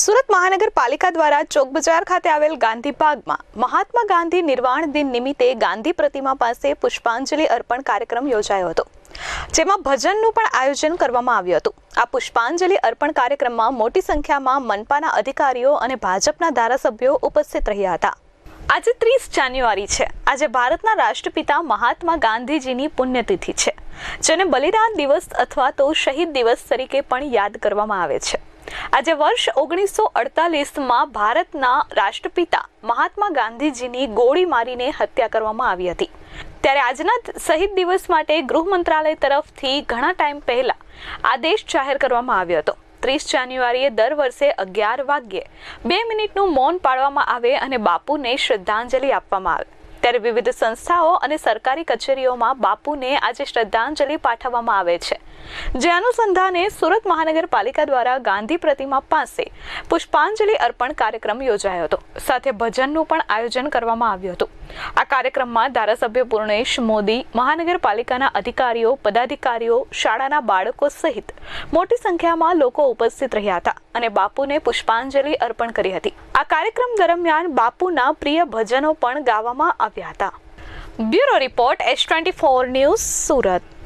સુરત મહાનગરપાલિકા દ્વારા ચોક બજાર ખાતે આવેલ ગાંધી બાગમાં મહાત્મા ગાંધી નિર્વાણ દિન નિમિત્તે ગાંધી પ્રતિમા પાસે પુષ્પાંજલિ અર્પણ કાર્યક્રમ યોજાયો હતો, જેમાં ભજનનું પણ આયોજન કરવામાં આવ્યું હતું. આ પુષ્પાંજલિ અર્પણ કાર્યક્રમમાં મોટી સંખ્યામાં મનપાના અધિકારીઓ અને ભાજપના ધારાસભ્યો ઉપસ્થિત રહ્યા હતા. આજે ત્રીસ જાન્યુઆરી છે. આજે ભારતના રાષ્ટ્રપિતા મહાત્મા ગાંધીજીની પુણ્યતિથિ છે, જેને બલિદાન દિવસ અથવા તો શહીદ દિવસ તરીકે પણ યાદ કરવામાં આવે છે. આજે વર્ષ ઓગણીસો અડતાલીસમાં ભારતના રાષ્ટ્રપિતા મહાત્મા ગાંધીજીની ગોળી મારીને હત્યા કરવામાં આવી હતી. ત્યારે આજના શહીદ દિવસ માટે ગૃહ મંત્રાલય તરફથી ઘણા ટાઈમ પહેલા આદેશ જાહેર કરવામાં આવ્યો હતો. ત્રીસ જાન્યુઆરીએ દર વર્ષે અગિયાર વાગ્યે બે મિનિટનું મૌન પાળવામાં આવે અને બાપુને શ્રદ્ધાંજલિ આપવામાં આવે. ત્યારે વિવિધ સંસ્થાઓ અને સરકારી કચેરીઓમાં બાપુને આજે શ્રદ્ધાંજલિ પાઠવવામાં આવે છે. જે અનુસંધાને સુરત મહાનગરપાલિકા દ્વારા ગાંધી પ્રતિમા પાસે પુષ્પાંજલિ અર્પણ કાર્યક્રમ યોજાયો હતો. સાથે ભજનનું પણ આયોજન કરવામાં આવ્યું હતું. આ કાર્યક્રમમાં ધારાસભ્ય પૂર્ણેશ મોદી, મહાનગરપાલિકાના અધિકારીઓ, પદાધિકારીઓ, શાળાના બાળકો સહિત મોટી સંખ્યામાં લોકો ઉપસ્થિત રહ્યા હતા અને બાપુને પુષ્પાંજલિ અર્પણ કરી હતી. આ કાર્યક્રમ દરમિયાન બાપુના પ્રિય ભજનો પણ ગાવામાં આવ્યા હતા. Bureau report, S twenty four news, Surat.